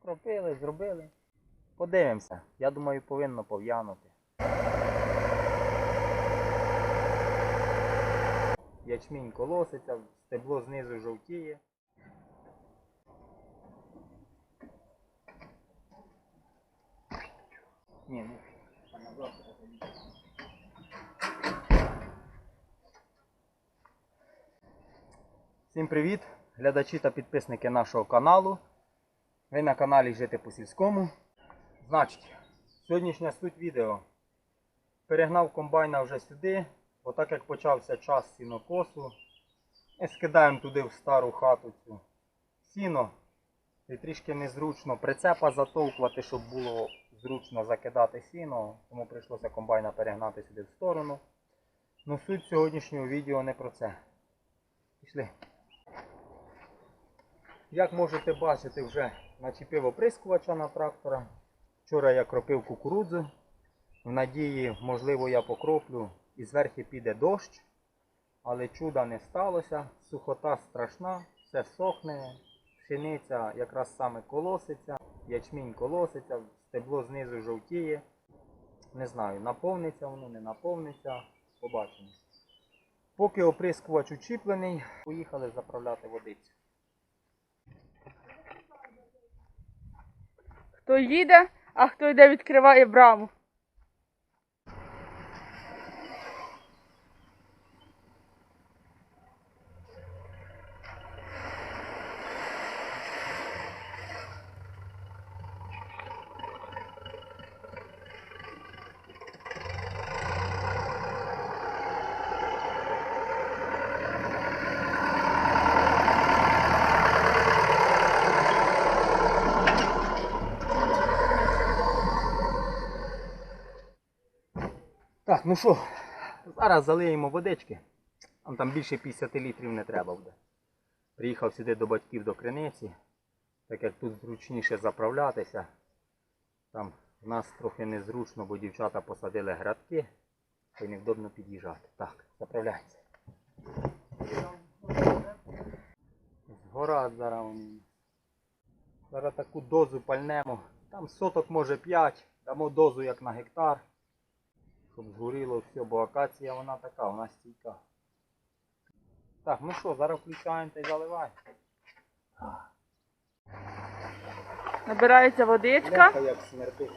Покропили, зробили. Подивимося. Я думаю, повинно пов'янути. Ячмінь колоситься, стебло знизу жовтіє. Ні, ні. Всім привіт, глядачі та підписники нашого каналу. Ви на каналі Жити по сільському. Значить, сьогоднішня суть відео. Перегнав комбайна вже сюди, бо так як почався час сінокосу, ми скидаємо туди в стару хату цю сіно. І трішки незручно прицепа затовкувати, щоб було зручно закидати сіно, тому прийшлося комбайна перегнати сюди в сторону. Ну суть сьогоднішнього відео не про це. Пішли. Як можете бачити, вже начепив оприскувача на трактора. Вчора я кропив кукурудзу. В надії, можливо, я покроплю і зверху піде дощ. Але чуда не сталося. Сухота страшна, все сохне. Пшениця якраз саме колоситься, ячмінь колоситься, стебло знизу жовтіє. Не знаю, наповниться воно, не наповниться. Побачимо. Поки оприскувач учіплений, поїхали заправляти водицю. Хто їде, а хто йде відкриває браму. Так, ну що, зараз залиємо водички. Нам там більше 50 літрів не треба буде. Приїхав сюди до батьків до криниці, так як тут зручніше заправлятися. Там в нас трохи незручно, бо дівчата посадили градки, й невдобно під'їжджати. Так, заправляємося. Згора зараз. Зараз таку дозу пальнемо. Там соток може 5, дамо дозу як на гектар щоб згоріло все, бо акація вона така, вона стійка. Так, ну що, зараз включаємо та й заливаємо. Набирається водичка. Легко як смерти.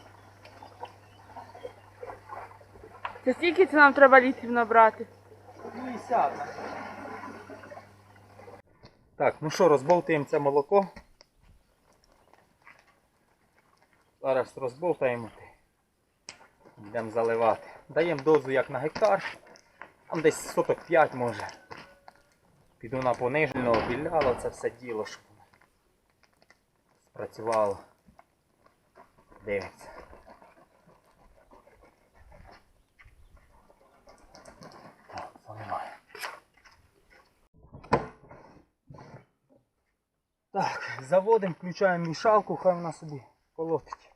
Це скільки це нам треба літрів набрати? 50. Так, ну що, розбовтаємо це молоко. Зараз розбовтаємо. Йдемо заливати. Даємо дозу як на гектар. Там десь соток 5 може. Піду на понижену, обіляло це все діло, щоб спрацювало. Дивиться. Так, заводимо, включаємо мішалку, хай вона собі колотить.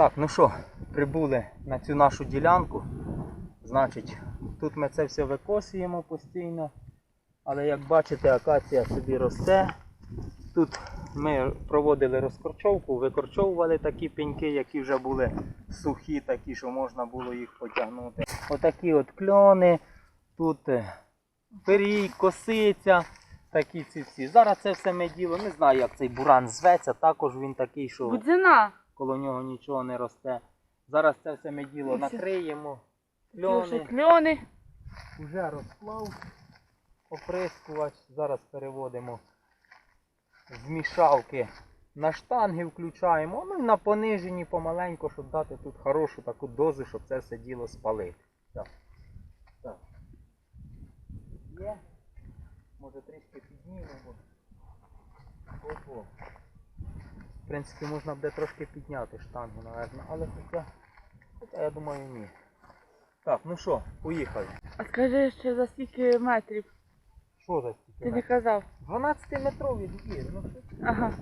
Так, ну що, прибули на цю нашу ділянку. Значить, тут ми це все викосуємо постійно. Але як бачите, акація собі росте. Тут ми проводили розкорчовку, викорчовували такі пеньки, які вже були сухі, такі, що можна було їх потягнути. Отакі от кльони, тут е, пирій, косиця, такі ці всі. Зараз це все ми діло, не знаю, як цей буран зветься, також він такий, що Будзина. Коло нього нічого не росте. Зараз це все ми діло накриємо. Кльони. Кльони, вже розклав, оприскувач. Зараз переводимо з мішалки на штанги, включаємо. Ну і на пониженні помаленьку, щоб дати тут хорошу таку дозу, щоб це все діло спалити. Так. Так. Є. Може трішки піднімемо. Ого. В принципі, можна буде трошки підняти штангу, напевно, але хоча, хоча я думаю ні. Так, ну що, поїхали. А скажи ще за скільки метрів? Що за Ти стільки? не метрів? казав. 12 метрові двір, ну що ти? Ага.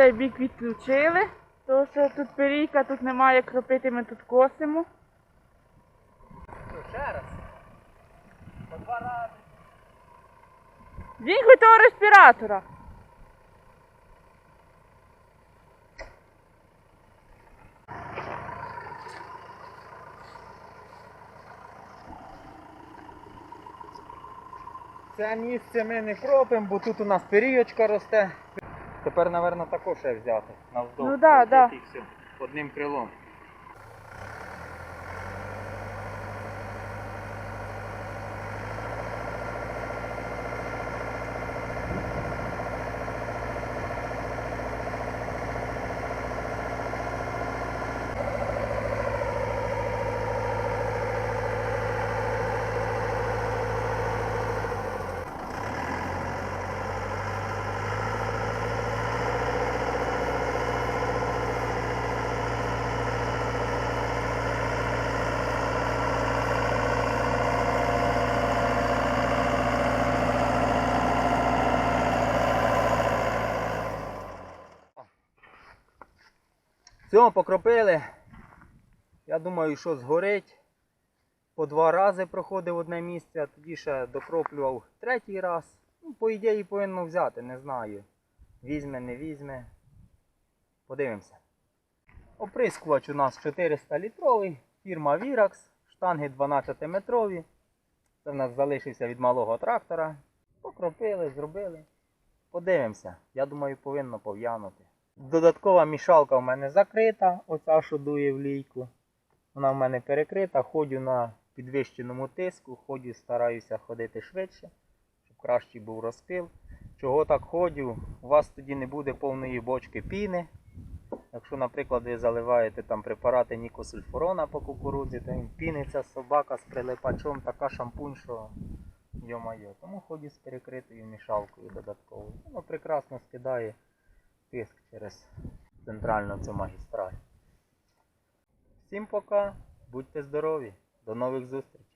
Цей бік відключили, тому що тут перійка, тут немає як кропити, ми тут косимо. Ще раз. По два рази. Дінь того респіратора. Це місце ми не кропимо, бо тут у нас періочка росте. Тепер, мабуть, також взяти. Навздовж. Ну да, да. Одним крилом. Все, покропили. Я думаю, що згорить. По два рази проходив одне місце, а тоді ще докроплював третій раз. Ну, по ідеї повинно взяти, не знаю. Візьме, не візьме. Подивимося. Оприскувач у нас 400 літровий, фірма Virax, штанги 12 метрові. Це в нас залишився від малого трактора. Покропили, зробили. Подивимося. Я думаю, повинно пов'янути. Додаткова мішалка в мене закрита, оця що дує в лійку. Вона в мене перекрита, ходжу на підвищеному тиску, ходжу, стараюся ходити швидше, щоб кращий був розпил. Чого так ходжу? У вас тоді не буде повної бочки піни. Якщо, наприклад, ви заливаєте там препарати нікосульфурона по кукурудзі, то він піниться собака з прилипачом, така шампунь, що йо-майо. Тому ходжу з перекритою мішалкою додатковою. Воно прекрасно скидає тиск через центральну цю магістраль. Всім пока, будьте здорові, до нових зустрічей.